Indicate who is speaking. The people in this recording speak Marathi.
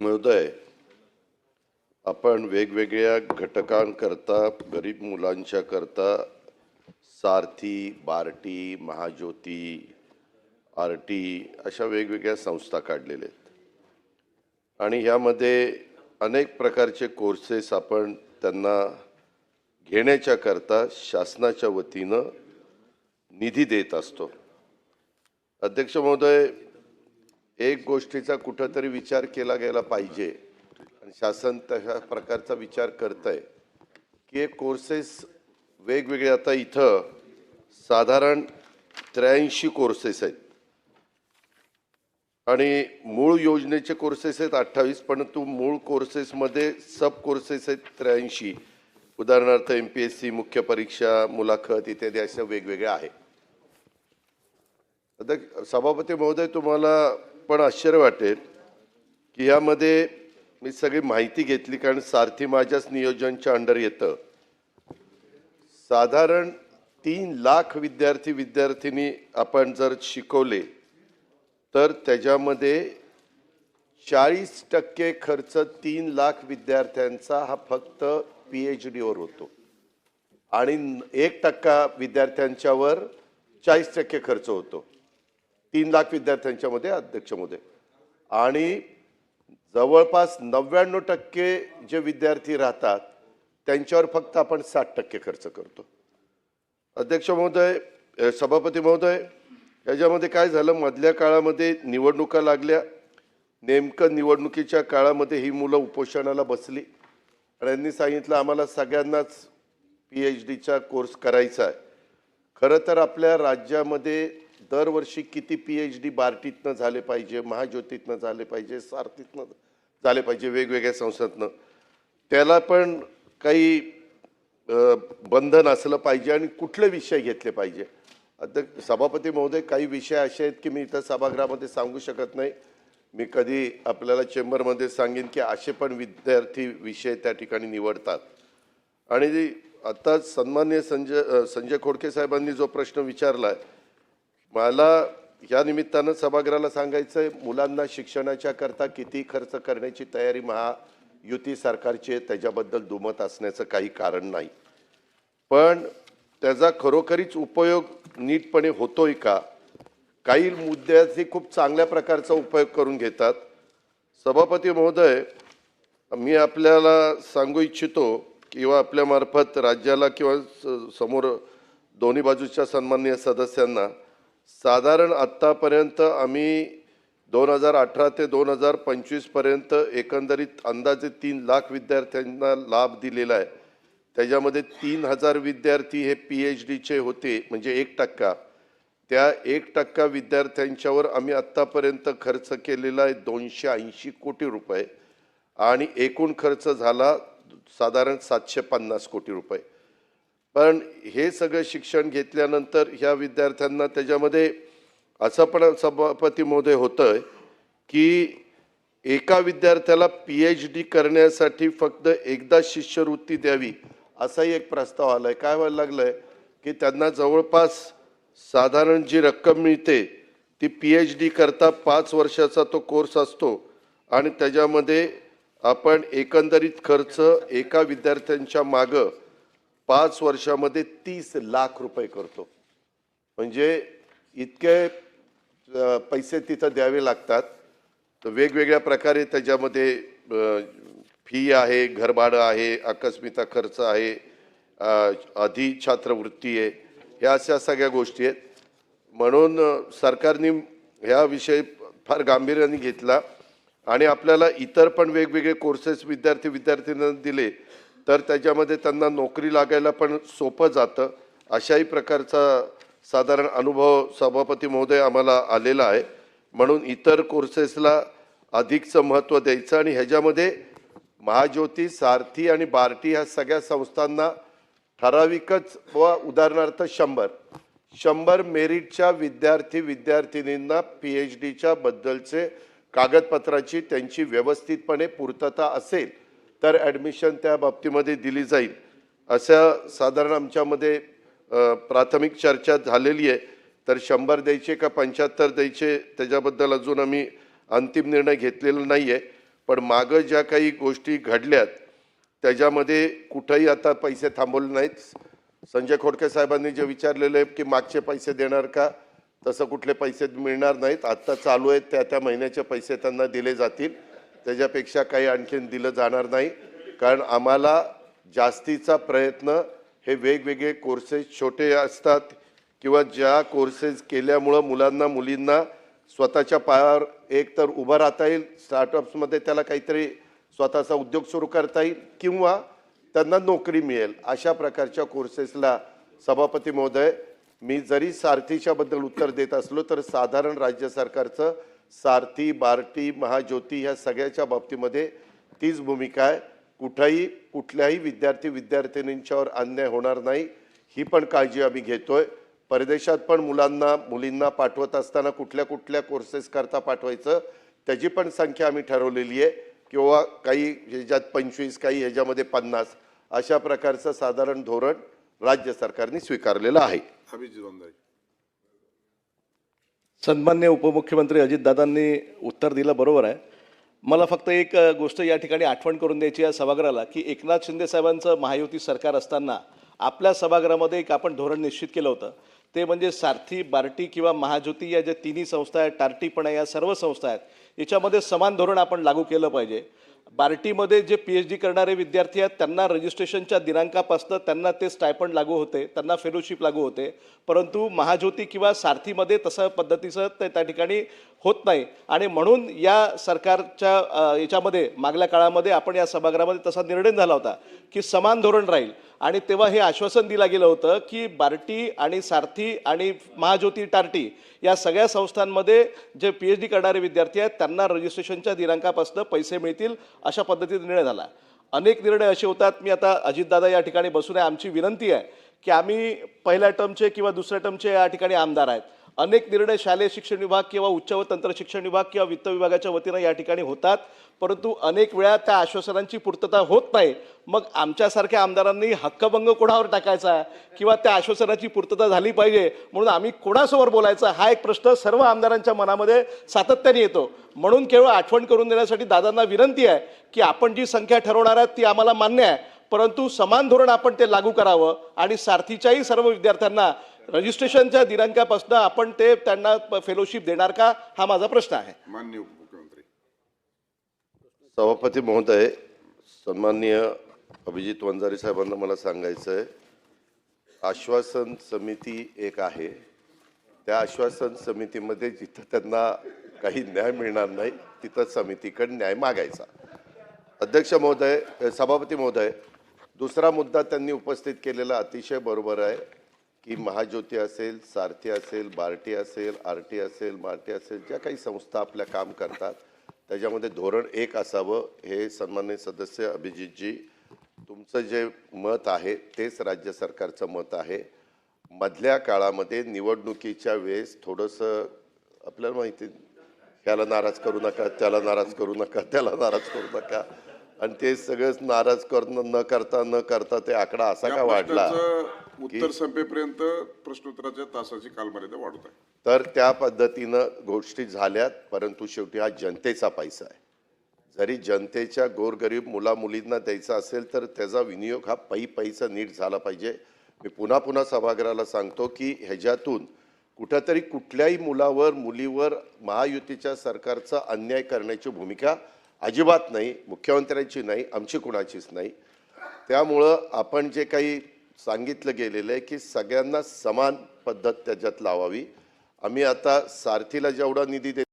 Speaker 1: महोदय आपण वेगवेगळ्या घटकांकरता गरीब मुलांच्या करता सारथी बार्टी महाज्योती आर टी अशा वेगवेगळ्या संस्था काढलेल्या आहेत. आणि ह्यामध्ये अनेक प्रकारचे कोर्सेस आपण त्यांना घेण्याच्या करता शासनाच्या वतीनं निधी देत असतो. अध्यक्ष महोदय एक गोष्टीचा कुठंतरी विचार केला गेला पाहिजे. आणि शासन तशा प्रकारचा विचार करतंय आहे की हे कोर्सेस वेगवेगळे आता इथं साधारण त्र्याऐंशी कोर्सेस आहेत. आणि मूळ योजनेचे कोर्सेस आहेत अठ्ठावीस परंतु मूळ कोर्सेसमध्ये सब कोर्सेस आहेत त्र्याऐंशी. उदाहरणार्थ एम पी एस सी मुख्य परीक्षा मुलाखत इत्यादी अशा वेगवेगळ्या आहेत. आता सभापती महोदय तुम्हाला पण आश्चर्य वाटेल की यामध्ये मी सगळी माहिती घेतली कारण सारथी माझ्याच नियोजनच्या अंडर येतं. साधारण तीन लाख विद्यार्थी विद्यार्थिनी आपण जर शिकवले तर त्याच्यामध्ये चाळीस टक्के खर्च तीन लाख विद्यार्थ्यांचा हा फक्त पी एच डीवर होतो. आणि एक टक्का विद्यार्थ्यांच्यावर चाळीस टक्के खर्च होतो. तीन लाख विद्यार्थ्यांच्यामध्ये अध्यक्ष महोदय आणि जवळपास नव्याण्णव टक्के जे विद्यार्थी राहतात त्यांच्यावर फक्त आपण साठ टक्के खर्च करतो. अध्यक्ष महोदय सभापती महोदय याच्यामध्ये काय झालं? मधल्या काळामध्ये निवडणुका लागल्या. नेमकं निवडणुकीच्या काळामध्ये ही मुलं उपोषणाला बसली. आणि यांनी सांगितलं आम्हाला सगळ्यांनाच पी एच डीचा कोर्स करायचा आहे. खरं तर आपल्या राज्यामध्ये दरवर्षी किती पी एच डी बार्टीतनं झाले पाहिजे महाज्योतीतनं झाले पाहिजे सारथीतनं झाले पाहिजे वेगवेगळ्या संस्थातनं. त्याला पण काही बंधन असलं पाहिजे आणि कुठले विषय घेतले पाहिजे. अध्यक्ष सभापती महोदय काही विषय असे आहेत की मी इथं सभागृहामध्ये सांगू शकत नाही. मी कधी आपल्याला चेंबरमध्ये सांगेन की असे पण विद्यार्थी विषय त्या ठिकाणी निवडतात. आणि आता सन्मान्य संजय संजय खोडके साहेबांनी जो प्रश्न विचारला आहे मला या निमित्तानं सभागृहाला सांगायचं आहे मुलांना शिक्षणाच्या करता किती खर्च करण्याची तयारी महायुती सरकारची आहे त्याच्याबद्दल दुमत असण्याचं काही कारण नाही. पण त्याचा खरोखरीच उपयोग नीटपणे होतोय का? काही मुद्द्याचे खूप चांगल्या प्रकारचा उपयोग करून घेतात. सभापती महोदय मी आपल्याला सांगू इच्छितो किंवा आपल्यामार्फत राज्याला किंवा स- समोर दोन्ही बाजूच्या सन्माननीय सदस्यांना साधारण आत्तापर्यंत आम्ही दोन हजार अठरा ते दोन हजार पंचवीसपर्यंत एकंदरीत अंदाजे तीन लाख विद्यार्थ्यांना लाभ दिलेला आहे. त्याच्यामध्ये तीन हजार विद्यार्थी हे पी एच डीचे होते म्हणजे एक टक्का. त्या एक टक्का विद्यार्थ्यांच्यावर आम्ही आत्तापर्यंत खर्च केलेला आहे दोनशे ऐंशी कोटी रुपये. आणि एकूण खर्च झाला साधारण सातशे पन्नास कोटी रुपये. पण हे सगळं शिक्षण घेतल्यानंतर ह्या विद्यार्थ्यांना त्याच्यामध्ये असं पण सभापती महोदय होतं की एका विद्यार्थ्याला पी एच डी करण्यासाठी फक्त एकदा शिष्यवृत्ती द्यावी असाही एक प्रस्ताव आला आहे काय व्हायला लागलं आहे की त्यांना जवळपास साधारण जी रक्कम मिळते ती पी एच डी करता पाच वर्षाचा तो कोर्स असतो आणि त्याच्यामध्ये आपण एकंदरीत खर्च एका विद्यार्थ्यांच्या मागं पाच वर्षामध्ये तीस लाख रुपये करतो. म्हणजे इतके पैसे तिथं द्यावे लागतात. तर वेगवेगळ्या प्रकारे त्याच्यामध्ये फी आहे घरभाडं आहे आकस्मिता खर्च आहे आधी अधि छात्रवृत्ती आहे ह्या अशा सगळ्या गोष्टी आहेत. म्हणून सरकारने ह्या विषय फार गांभीर्याने घेतला आणि आपल्याला इतर पण वेगवेगळे कोर्सेस विद्यार्थी विद्यार्थ्यांना दिले. तर त्याच्यामध्ये त्यांना नोकरी लागायला पण सोपं जातं. अशाही प्रकारचा साधारण अनुभव सभापती महोदय आम्हाला आलेला आहे. म्हणून इतर कोर्सेसला अधिकचं महत्त्व द्यायचं आणि ह्याच्यामध्ये महाज्योती सारथी आणि बार्टी ह्या सगळ्या संस्थांना ठराविकच व उदाहरणार्थ शंभर. शंभर मेरिटच्या विद्यार्थी विद्यार्थिनींना पी एच डीच्या बद्दलचे कागदपत्राची त्यांची व्यवस्थितपणे पूर्तता असेल. तर ॲडमिशन त्या बाबतीमध्ये दिली जाईल. अशा साधारण आमच्यामध्ये प्राथमिक चर्चा झालेली आहे. तर शंभर द्यायचे का पंच्याहत्तर द्यायचे त्याच्याबद्दल अजून आम्ही अंतिम निर्णय घेतलेला नाही आहे पण मागं ज्या काही गोष्टी घडल्यात त्याच्यामध्ये कुठंही आता पैसे थांबवले नाहीत. संजय खोडके साहेबांनी जे विचारलेलं आहे की मागचे पैसे देणार का? तसं कुठले पैसे मिळणार नाहीत. आत्ता चालू आहेत त्या त्या महिन्याचे पैसे त्यांना दिले जातील. त्याच्यापेक्षा काही आणखीन दिलं जाणार नाही. कारण आम्हाला जास्तीचा प्रयत्न हे वेगवेगळे कोर्सेस छोटे असतात किंवा ज्या कोर्सेस केल्यामुळं मुलांना मुलींना स्वतःच्या पायावर एक तर उभं राहता येईल स्टार्टअप्समध्ये त्याला काहीतरी स्वतःचा उद्योग सुरू करता येईल किंवा त्यांना नोकरी मिळेल. अशा प्रकारच्या कोर्सेसला सभापती महोदय मी जरी सारथीच्याबद्दल उत्तर देत असलो तर साधारण राज्य सरकारचं सारथी बार्टी महाज्योती ह्या सगळ्याच्या बाबतीमध्ये तीच भूमिका आहे. कुठंही कुठल्याही विद्यार्थी विद्यार्थिनींच्यावर अन्याय होणार नाही ही पण काळजी आम्ही घेतोय. परदेशात पण मुलांना मुलींना पाठवत असताना कुठल्या कुठल्या कोर्सेस करता पाठवायचं त्याची पण संख्या आम्ही ठरवलेली आहे. किंवा काही ह्याच्यात पंचवीस काही ह्याच्यामध्ये पन्नास अशा प्रकारचं साधारण धोरण राज्य सरकारने स्वीकारलेलं आहे.
Speaker 2: अभिजित
Speaker 3: सन्मान्य उपमुख्यमंत्री अजितदादांनी उत्तर दिलं बरोबर आहे. मला फक्त एक गोष्ट या ठिकाणी आठवण करून द्यायची या सभागृहाला की एकनाथ शिंदे साहेबांचं महायुती सरकार असताना आपल्या सभागृहामध्ये एक आपण धोरण निश्चित केलं होतं. ते म्हणजे सारथी बार्टी किंवा महाज्योती या ज्या तिन्ही संस्था आहेत टार्टी पण आहे या सर्व संस्था आहेत याच्यामध्ये समान धोरण आपण लागू केलं पाहिजे. बार्टीमध्ये जे पी एच डी करणारे विद्यार्थी आहेत त्यांना रजिस्ट्रेशनच्या दिनांकापासनं त्यांना ते स्टायपंड लागू होते त्यांना फेलोशिप लागू होते. परंतु महाज्योती किंवा सारथीमध्ये तसं पद्धतीचं ते त्या ठिकाणी होत नाही. आणि म्हणून या सरकारच्या याच्यामध्ये मागल्या काळामध्ये आपण या सभागृहामध्ये तसा निर्णय झाला होता की समान धोरण राहील. आणि तेव्हा हे आश्वासन दिलं गेलं होतं की बार्टी आणि सारथी आणि महाज्योती टार्टी या सगळ्या संस्थांमध्ये जे पी एच डी करणारे विद्यार्थी आहेत त्यांना रजिस्ट्रेशनच्या दिनांकापासून पैसे मिळतील अशा पद्धतीने निर्णय झाला. अनेक निर्णय असे होतात. मी आता अजितदादा या ठिकाणी बसून आहे. आमची विनंती आहे की आम्ही पहिल्या टर्मचे किंवा दुसऱ्या टर्मचे या ठिकाणी आमदार आहेत. अनेक निर्णय शालेय शिक्षण विभाग किंवा उच्च व तंत्र शिक्षण विभाग किंवा वित्त विभागाच्या वतीनं या ठिकाणी होतात. परंतु अनेक वेळा त्या आश्वासनांची पूर्तता होत नाही. मग आमच्यासारख्या आमदारांनी हक्कभंग कोणावर टाकायचा? किंवा त्या आश्वासनाची पूर्तता झाली पाहिजे? म्हणून आम्ही कोणासमोर बोलायचा? हा एक प्रश्न सर्व आमदारांच्या मनामध्ये सातत्याने येतो. म्हणून केवळ आठवण करून देण्यासाठी दादांना विनंती आहे की आपण जी संख्या ठरवणार आहात ती आम्हाला मान्य आहे. परंतु समान धोरण आपण ते लागू करावं आणि सारथीच्याही सर्व विद्यार्थ्यांना रजिस्ट्रेशनच्या दिनांकापासून आपण ते त्यांना फेलोशिप देणार का? हा माझा प्रश्न आहे.
Speaker 2: मान्य उपमुख्यमंत्री.
Speaker 1: सभापती महोदय सन्माननीय अभिजित वंजारी साहेबांना मला सांगायचं आहे आश्वासन समिती एक आहे. त्या आश्वासन समितीमध्ये जिथं त्यांना काही न्याय मिळणार नाही तिथं समितीकडे न्याय मागायचा. अध्यक्ष महोदय सभापती महोदय दुसरा मुद्दा त्यांनी उपस्थित केलेला अतिशय बरोबर आहे. की महाज्योती असेल सारथी असेल बार्टी असेल आर टी असेल मार्टी असेल ज्या काही संस्था आपल्या काम करतात त्याच्यामध्ये धोरण एक असावं हे सन्मान्य सदस्य अभिजितजी तुमचं जे मत आहे तेच राज्य सरकारचं मत आहे. मधल्या काळामध्ये निवडणुकीच्या वेळेस थोडंसं आपल्याला माहिती ह्याला नाराज करू नका त्याला नाराज करू नका त्याला नाराज करू नका. आणि ते सगळंच नाराज करणं न करता न करता ते आकडा असा का वाढला?
Speaker 2: उत्तर संपेपर्यंत प्रश्नोत्तराच्या तासाची कालमर्यादा वाढत आहे.
Speaker 1: तर त्या पद्धतीनं गोष्टी झाल्यात परंतु शेवटी हा जनतेचा पैसा आहे. जरी जनतेच्या गोरगरीब मुला मुलींना द्यायचा असेल तर त्याचा विनियोग हा पै पैसा नीट झाला पाहिजे. मी पुन्हा पुन्हा सभागृहाला सांगतो की ह्याच्यातून कुठंतरी कुठल्याही मुलावर मुलीवर महायुतीच्या सरकारचा अन्याय करण्याची भूमिका अजिबात नाही मुख्यमंत्र्यांची नाही आमची कुणाचीच नाही. त्यामुळं आपण जे काही सांगितलं गेलेलं आहे की सगळ्यांना समान पद्धत त्याच्यात लावावी. आम्ही आता सारथीला जेवढा निधी देतो